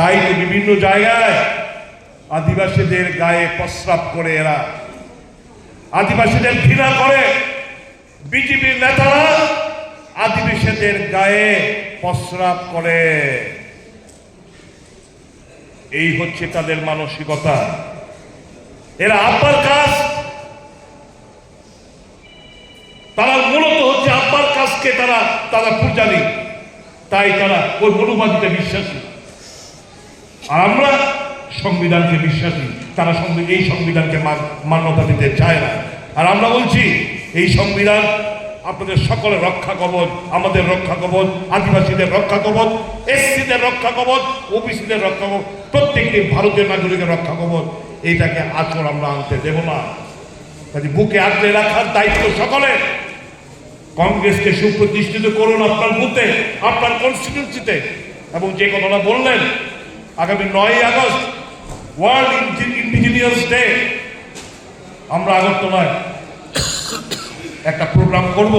তাই তো বিভিন্ন জায়গায় আদিবাসীদের গায়ে প্রস্রাব করে এরা। আদিবাসীদের ঘৃণা করে। বিজেপির নেতারা আদিবাসীদের গায়ে প্রস্রাব করে। এই হচ্ছে তাদের মানসিকতা। এরা আব্বার কাজ। তারা মূলত হচ্ছে আব্বার কাজকে তারা তারা পূজারি। তাই তারা ওই মনুবাদিতে বিশ্বাসী। আর আমরা সংবিধানকে বিশ্বাসী তারা এই সংবিধানকে মান- মান্যতা দিতে চায় না। আর আমরা বলছি, এই সংবিধান আপনাদের সকলের রক্ষা কবচ, আমাদের রক্ষা কবচ, আদিবাসীদের রক্ষা কবচ, এসসিদের রক্ষা কবচ, ওবিসিদের রক্ষা কবচ, প্রত্যেকটি ভারতীয় নাগরিকের রক্ষা কবচ, এইটাকে আচর আমরা আনতে দেব না। কাজে বুকে আগলে রাখার দায়িত্ব সকলের। কংগ্রেসকে সুপ্রতিষ্ঠিত করুন আপনার বুথে, আপনার কনস্টিটিউন্সিতে এবং যে কথাটা বললেন আগামী নয় আগস্ট ওয়ার্ল্ড ইন্ডিজিনিয়াস ডে আমরা আগরতলায় একটা প্রোগ্রাম করব।